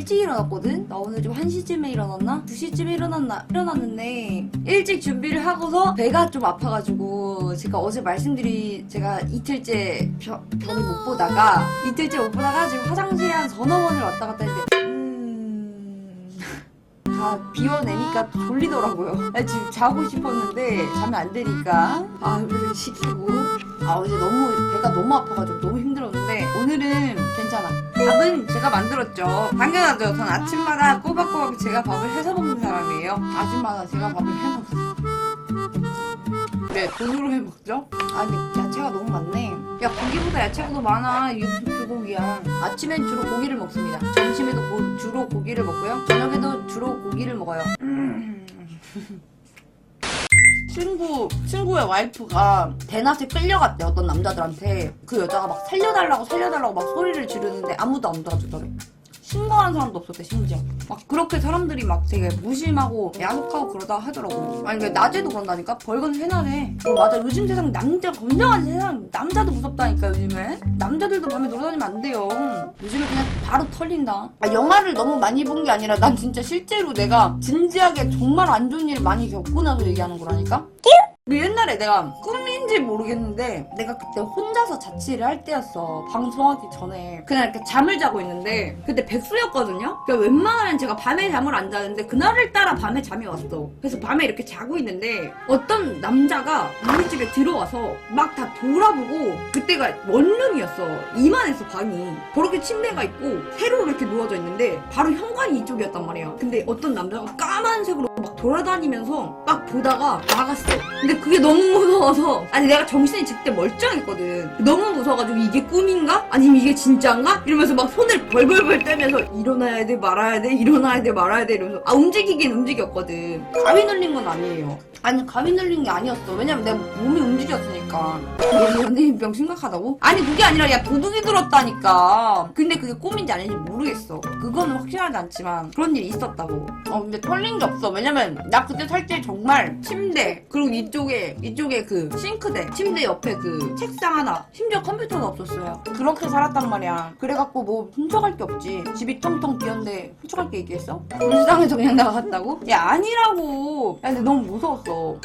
일어났거든? 나 오늘 좀 1시쯤에 일어났나? 2시쯤에 일어났나? 일어났는데 일찍 준비를 하고서 배가 좀 아파가지고 제가 어제 말씀드린 제가 이틀째 벼- 병을 못 보다가 이틀째 못 보다가 지금 화장실에 한 서너 번을 왔다 갔다 했는데 음... 다 비워내니 까또 졸리더라고요. 나 지금 자고 싶었는데 자면 안 되니까 밥을 시키고 아 어제 너무 배가 너무 아파가지고 너무 힘들었는데 오늘은 괜찮아. 밥은 제가 만들었죠. 당연하죠. 전 아침마다 꼬박꼬박 제가 밥을 해서 먹는 사람이에요. 아침마다 제가 밥을 해 먹어요. 네, 돈으로 해 먹죠? 아, 근데 야채가 너무 많네. 야, 고기보다 야채가 더 많아. 무슨 불고기야. 아침엔 주로 고기를 먹습니다. 점심에도 고- 주로 고기를 먹고요. 저녁에도 주로 고기를 먹어요. 음. 친구, 친구의 와이프가 대낮에 끌려갔대, 어떤 남자들한테. 그 여자가 막 살려달라고 살려달라고 막 소리를 지르는데 아무도 안 도와주더래. 신고한 사람도 없었대, 심지어. 막 그렇게 사람들이 막 되게 무심하고 야속하고 그러다 하더라고. 아니, 왜 낮에도 그런다니까? 벌건 해나네. 어, 맞아. 요즘 세상 남자, 건장한 세상, 남자도 무섭다니까, 요즘에. 남자들도 밤에 놀아다니면 안 돼요. 요즘에 그냥 바로 털린다. 아, 영화를 너무 많이 본 게 아니라 난 진짜 실제로 내가 진지하게 정말 안 좋은 일을 많이 겪고 나서 얘기하는 거라니까? 그 옛날에 내가 꿈 인지 모르겠는데 내가 그때 혼자서 자취를 할 때였어. 방송하기 전에. 그냥 이렇게 잠을 자고 있는데 그때 백수였거든요? 그러니까 웬만하면 제가 밤에 잠을 안 자는데 그날을 따라 밤에 잠이 왔어. 그래서 밤에 이렇게 자고 있는데 어떤 남자가 우리 집에 들어와서 막 다 돌아보고 그때가 원룸이었어. 이만해서 방이. 저렇게 침대가 있고 세로 이렇게 누워져 있는데 바로 현관이 이쪽이었단 말이야. 근데 어떤 남자가 까만색으로 막 돌아다니면서 막 보다가 나갔어. 근데 그게 너무 무서워서. 아니 내가 정신이 그때 멀쩡했거든. 너무 무서워가지고 이게 꿈인가? 아니면 이게 진짜인가? 이러면서 막 손을 벌벌벌 떨면서 일어나야 돼 말아야 돼 일어나야 돼 말아야 돼 이러면서. 아 움직이긴 움직였거든. 가위 눌린 건 아니에요. 아니 가위 눌린 게 아니었어. 왜냐면 내가 몸이 움직였으니까. 얘 연예인병 심각하다고? 아니 그게 아니라 야 도둑이 들었다니까. 근데 그게 꿈인지 아닌지 모르겠어. 그거는 확실하지 않지만 그런 일이 있었다고. 어 근데 털린 게 없어. 왜냐면 나 그때 살 때 정말 침대 그리고 이쪽에 이쪽에 그 싱크대 침대 옆에 그 책상 하나. 심지어 컴퓨터도 없었어요. 그렇게 살았단 말이야. 그래갖고 뭐 훔쳐갈 게 없지. 집이 텅텅 비었는데 훔쳐갈 게 있겠어? 불쌍해서 그냥 나갔다고? 야 아니라고. 야 근데 너무 무서웠어